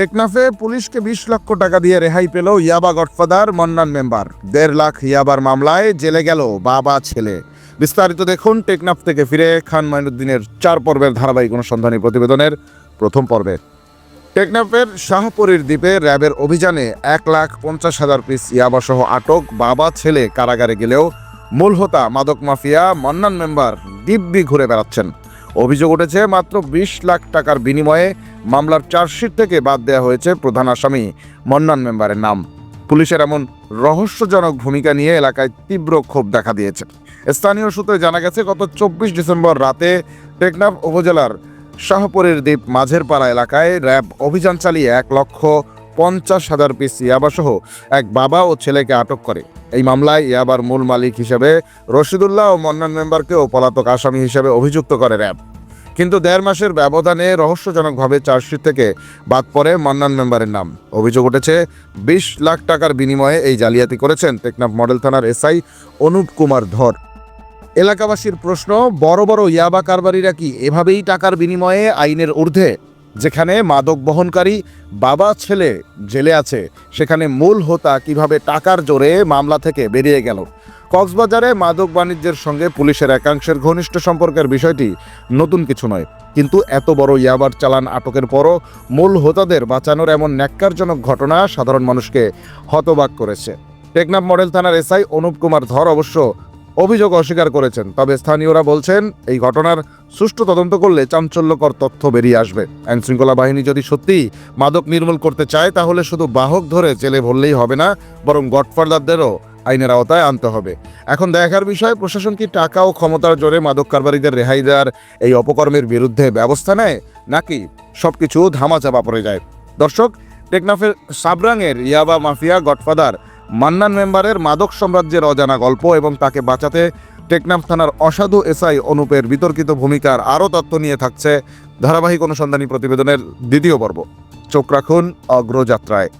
টেকনাফে পুলিশকে বিশ লক্ষ টাকা দিয়ে রেহাই পেল ইয়াবা গডফাদার মন্নান মেম্বার। দেড় লাখ ইয়াবার মামলায় জেলে গেল বাবা, ছেলে। বিস্তারিত দেখুন টেকনাফ থেকে ফিরে খান মাইনুদ্দিনের চার পর্বের ধারাবাহিক অনুসন্ধানী প্রতিবেদনের প্রথম পর্বে। টেকনাফের শাহপুরীর দ্বীপে র্যাবের অভিযানে এক লাখ পঞ্চাশ হাজার পিস ইয়াবাসহ আটক বাবা, ছেলে কারাগারে গেলেও মূল হোতা মাদক মাফিয়া মন্নান মেম্বার দিব্যি ঘুরে বেড়াচ্ছেন। অভিযোগ উঠেছে, মাত্র বিশ লাখ টাকার বিনিময়ে মামলার চার্জশিট থেকে বাদ দেওয়া হয়েছে প্রধান আসামি। মন্নান মেম্বারের নাম। পুলিশের এমন রহস্যজনক ভূমিকা নিয়ে এলাকায় তীব্র ক্ষোভ দেখা দিয়েছে। স্থানীয় সূত্রে জানা গেছে, গত চব্বিশ ডিসেম্বর রাতে টেকনাফ উপজেলার শাহপুরের দ্বীপ মাঝের পাড়া এলাকায় র্যাব অভিযান চালিয়ে এক লক্ষ পঞ্চাশ হাজার পিস ইয়াবাসহ এক বাবা ও ছেলেকে আটক করে। এই মামলায় ইয়াবার মূল মালিক হিসেবে রশিদুল্লাহ ও মন্নান মেম্বারকেও পলাতক আসামি হিসেবে অভিযুক্ত করে র্যাব। কিন্তু দেড় মাসের ব্যবধানে রহস্যজনকভাবে চার্জশিট থেকে বাদ পড়ে মান্নান মেম্বারের নাম। অভিযোগ উঠেছে, বিশ লাখ টাকার বিনিময়ে এই জালিয়াতি করেছেন টেকনাফ মডেল থানার এসআই অনুপ কুমার ধর। এলাকাবাসীর প্রশ্ন, বড় বড় ইয়াবা কারবারিরা কি এভাবেই টাকার বিনিময়ে আইনের ঊর্ধ্বে? যেখানে মাদক বহনকারী বাবা ছেলে জেলে আছে, সেখানে মূল হোতা কীভাবে টাকার জোরে মামলা থেকে বেরিয়ে গেল? কক্সবাজারে মাদক বাণিজ্যের সঙ্গে পুলিশের একাংশের ঘনিষ্ঠ সম্পর্কের বিষয়টি নতুন কিছু নয়। কিন্তু এত বড় ইয়াবার চালান আটকের পরও মূল হোতাদের বাঁচানোর এমন ন্যাক্কারজনক ঘটনা সাধারণ মানুষকে হতবাক করেছে। টেকনাফ মডেল থানার এসআই অনুপ কুমার ধর অবশ্য অভিযোগ অস্বীকার করেছেন, তবে স্থানীয়রা বলছেন, এই ঘটনার সুষ্ঠু তদন্ত করলে চাঞ্চল্যকর তথ্য বেরিয়ে আসবে। আইনশৃঙ্খলা বাহিনী যদি সত্যি মাদক নির্মূল করতে চায়, তাহলে শুধু বাহক ধরে জেলে ভরলেই হবে না, বরং গডফাদারদেরও আইনের আওতায় আনতে হবে। এখন দেখার বিষয়, প্রশাসন কি টাকা ও ক্ষমতার জোরে মাদক কারবারিদের রেহাই দেওয়ার এই অপকর্মের বিরুদ্ধে ব্যবস্থা নেয়, নাকি সব কিছু ধামাচাপা পড়ে যায়? দর্শক, টেকনাফের সাবরাংয়ের ইয়াবা মাফিয়া গডফাদার মান্নান মেম্বারের মাদক সাম্রাজ্যের অজানা গল্প এবং তাকে বাঁচাতে টেকনাফ থানার অসাধু এসআই অনুপের বিতর্কিত ভূমিকার আরও তথ্য নিয়ে থাকছে ধারাবাহিক অনুসন্ধানী প্রতিবেদনের দ্বিতীয় পর্ব। চোখ রাখুন অগ্রযাত্রায়।